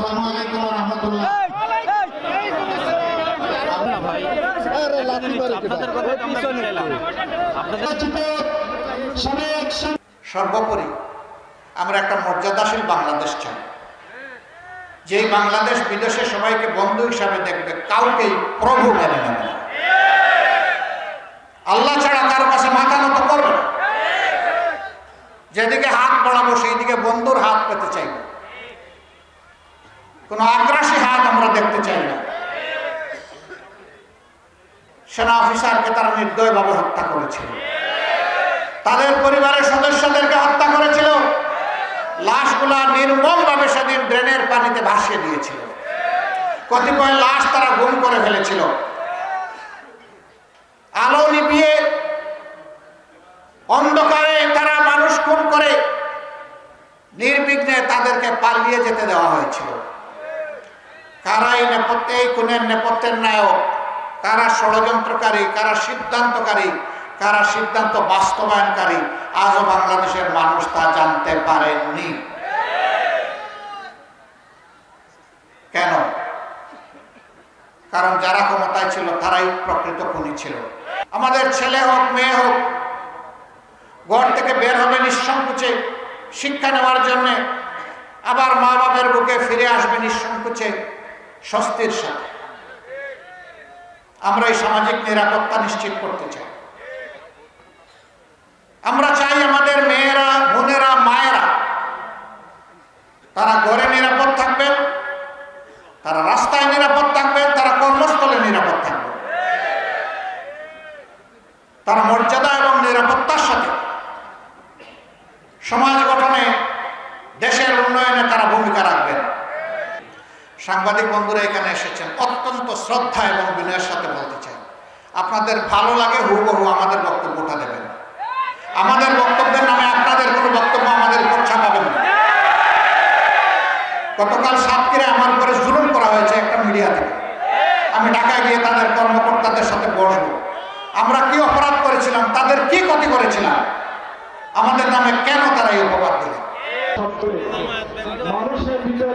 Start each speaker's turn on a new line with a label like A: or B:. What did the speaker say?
A: আসসালামু আলাইকুম ওয়া রাহমাতুল্লাহ। নির্বাচিত সাবেক
B: সর্বোপরি আমরা একটা মর্যাদাশীল বাংলাদেশ চাই। যেই বাংলাদেশ বিদেশে সবাইকে বন্ধু হিসাবে দেখবে কাউকেই প্রভু মেনে নেবে না। আল্লাহ ছাড়া কারও কাছে মাথা নত করবে না। যেদিকে হাত বাড়াবো সেই দিকে বন্ধুর হাত পেতে চাইব কোনো আগ্রাসী হাত আমরা দেখতে চাই না। সেনা অফিসারকে তারা নির্দয়ভাবে হত্যা করেছিল। তাদের পরিবারের সদস্যদেরকে হত্যা করেছিল। লাশগুলা নির্মমভাবে সেদিন ড্রেনের পানিতে ভাসিয়ে দিয়েছিল। কতিপয় লাশ তারা গুম করে ফেলেছিল। আলো নিবিয়ে অন্ধকারে তারা মানুষ খুন করে নির্বিঘ্নে তাদেরকে পালিয়ে যেতে দেওয়া হয়েছিল। কারা এই নেপথ্যে, এই খুনের নেপথ্যের নায়ক, কারা ষড়যন্ত্রকারী, কারা সিদ্ধান্তকারী, কারা সিদ্ধান্ত বাস্তবায়নকারী, আজও বাংলাদেশের মানুষ তা জানতে পারেননি। কেন? কারণ যারা ক্ষমতায় ছিল, তারাই প্রকৃত খুনি ছিল। আমাদের ছেলে হোক, মেয়ে হোক, ঘর থেকে বের হবে নিঃসংকোচে, শিক্ষা নেওয়ার জন্যে আবার মা বাবার বুকে ফিরে আসবে নিঃসংকোচে। স্বস্তির সাথে। আমরা এই সামাজিক নিরাপত্তা নিশ্চিত করতে চাই। আমরা চাই আমাদের মেয়েরা, বোনেরা, মায়েরা, তারা ঘরে নিরাপদ থাকবেন তারা রাস্তায় নিরাপদ থাকবেন তারা কর্মস্থলে নিরাপদ থাকবেন তারা মর্যাদা এবং নিরাপত্তার সাথে সমাজ সাংবাদিক বন্ধুরা এখানে এসেছেন। অত্যন্ত শ্রদ্ধা এবং বিনয়ের সাথে বলতে চাই, আপনাদের ভালো লাগে হুবহু আমাদের বক্তব্যটা দেবেন। আমাদের বক্তব্যের নামে আপনাদের কোনো বক্তব্য আমাদের উপর ছাপাবেন না। গতকাল সাতক্ষীরে আমার উপরে জুলুম করা হয়েছে একটা মিডিয়া থেকে। আমি ঢাকায় গিয়ে তাদের কর্মকর্তাদের সাথে বসবো। আমরা কি অপরাধ করেছিলাম, তাদের কি ক্ষতি করেছিলাম, আমাদের নামে কেন তারা এই অপবাদ দিলেন?
C: মানুষের ভিতরে